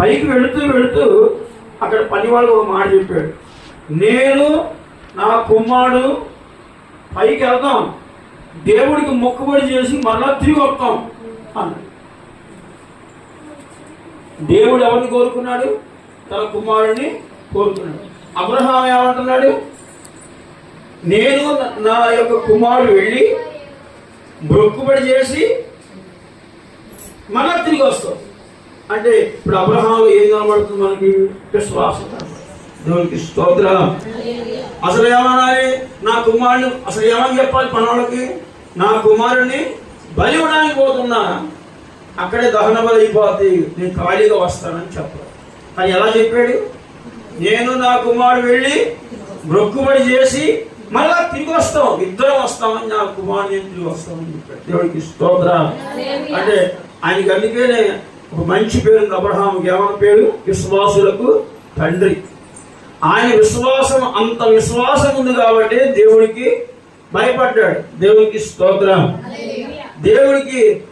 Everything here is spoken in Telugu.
పైకి వెళుతూ వెళుతూ అక్కడ పని వాళ్ళు ఒక మాట చెప్పాడు. నేను నా కుమారుడు పైకి వెళ్దాం దేవుడికి మొక్కుబడి చేసి మరలా తిరిగి వస్తాం. అన్నాడు. దేవుడు ఎవరిని కోరుకున్నాడు? తన కుమారుడిని కోరుకున్నాడు. అబ్రహాం ఏమంటున్నాడు? నేను నా యొక్క కుమారుడు వెళ్ళి మొక్కుబడి చేసి మళ్ళా తిరిగి వస్తాం. అంటే ఇప్పుడు అబ్రహాంలో ఏం కనబడుతుంది మనకి? విశ్వాసం దేవునికి స్తోత్రం. అసలు ఏమనాలి? నా కుమారుడు అసలు ఏమని చెప్పాలి పనులకి నా కుమారుడిని బలి ఇవ్వడానికి పోతున్నా. అక్కడే దహన బలి అయిపోతే నేను ఖాళీగా వస్తానని చెప్పాలి కానీ ఎలా చెప్పాడు? నేను నా కుమారుడు వెళ్ళి మొక్కుబడి చేసి మళ్ళా తిరిగి వస్తాం. ఇద్దరం వస్తామని నా కుమారుడు నేను తిరిగి వస్తామని చెప్పాడు. దేవుడికి స్తోత్రం. అంటే ఆయనకి అందుకేనే ఒక మంచి పేరు ఉంది అబ్రహాంకి ఏమన్న పేరు? విశ్వాసులకు తండ్రి. ఆయన విశ్వాసం అంత విశ్వాసం ఉంది కాబట్టి దేవుడికి భయపడ్డాడు. దేవుడికి స్తోత్రం. దేవుడికి